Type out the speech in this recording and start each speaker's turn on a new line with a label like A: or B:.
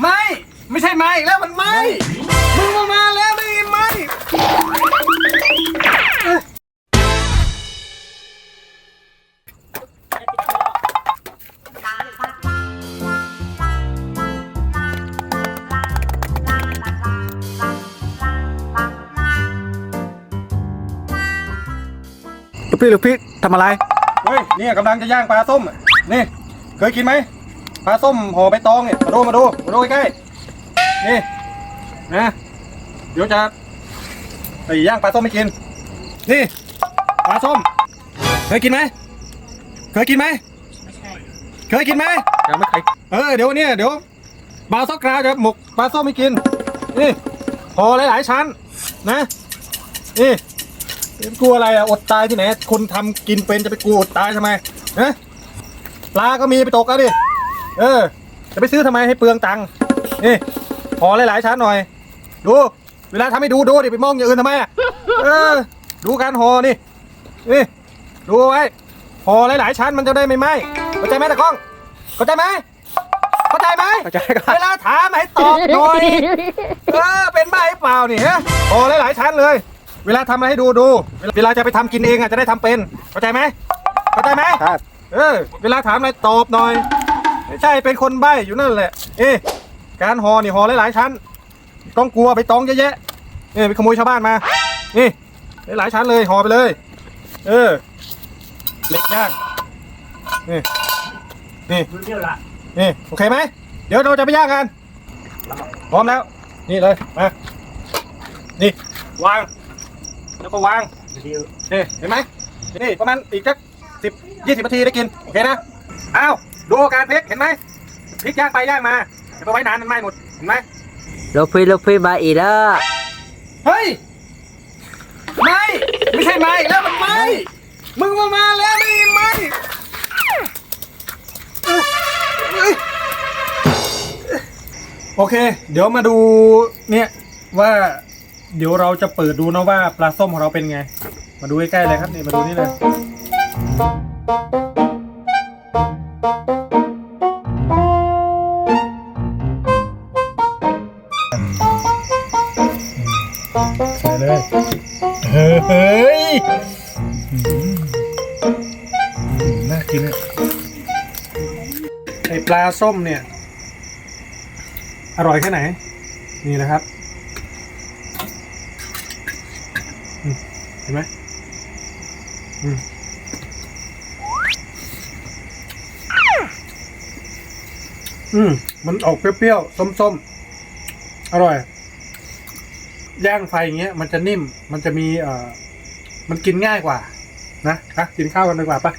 A: ไม่ ไม่ใช่ไม่อีกแล้วมันไม่ มึงมามาแล้วนี่ไม่
B: ลูกพี่ลูกพี่ทำอะไร
A: เฮ้ยเนี่ยกำลังจะย่างปลาส้มอะนี่ เคยกินไหม ปลาส้มห่อใบตองเนี่ยมาดูมาดูมาดูใกล้ๆนี่นะเดี๋ยวจะไอ้ย่างปลาส้มไม่กิน นี่ปลาส้ม เคยกินไหมเคยกินไหมเคยกินไหม
B: ยังไม่เคย
A: เออเดี๋ยวเนี่ยเดี๋ยวปลาซอกกราวจะหมกปลาส้มไม่กินนี่ห่อหลายๆชั้นนะนี่กลัวอะไรอะอดตายที่ไหนคนทำกินเป็นจะไปกลัวอดตายทำไมนะปลาก็มีไปตกแล้วดิ เออ จะไปซื้อทำไมให้เปลืองตังค์นี่ห่อหลายๆชั้นหน่อย ดู เวลาทำให้ดูดูดิไปมองอย่างอื่นทำไมอะเออ ดูการห่อนี่นี่ดูไว้ห่อหลายๆชั้นมันจะได้ไม่ไหม้เข้าใจไหมตะกล้องเข้าใจไหมเข้าใจไหม
B: เข้าใจครับ
A: เวลาถามให้ตอบหน่อยเออเป็นบ้าหรือเปล่านี่ฮะโอ้หลายๆชั้นเลย เวลาทำอะไรให้ดูดู เวลาจะไปทำกินเองอะจะได้ทำเป็น เข้าใจไหมเข้าใจไหม
B: ครับ
A: เออ เวลาถามอะไรตอบหน่อย ไม่ใช่เป็นคนใบ้อยู่นั่นแหละ เอ๊ะการห่อนี่ห่อหลายๆชั้น ต้องกลัวไปตองเยอะแยะนี่ไปขโมยชาวบ้านมา นี่หลายๆชั้นเลยห่อไปเลย เออเหล็กย่างนี่นี่นี่โอเคไหมเดี๋ยวเราจะไปย่างกันพร้อมแล้ว นี่เลยมานี่วาง แล้วก็วางนี่เห็นไหมนี่ประมาณอีกสักสิบยี่สิบนาทีได้กินโอเคนะอ้าว ดูอาการพริกเห็นไหมพริกย่างไปย่างมาเดี๋ยวไปไว้นานมันไหม้หมดเห็นไหม
C: ลูกพี่ลูกพี่มาอีกแล้ว
A: เฮ้ยไม่ไม่ใช่ไม่อีกแล้วมันไม่มึงมามาแล้วนี่ไม่เอ้ยโอเค เดี๋ยวมาดูเนี่ยว่าเดี๋ยวเราจะเปิดดูนะว่าปลาส้มของเราเป็นไง มาดูใกล้ๆเลยครับนี่มาดูนี่เลย ใส่เลยเฮ้ยน่ากินเลยไอปลาส้มเนี่ย อร่อยแค่ไหน นี่นะครับ เห็นไหมอืมอืมมันออกเปรี้ยวๆ ส้มๆ อร่อย ย่างไฟอย่างเงี้ยมันจะนิ่มมันจะมีเอ่อมันกินง่ายกว่านะอะกินข้าวกันดีกว่าปะ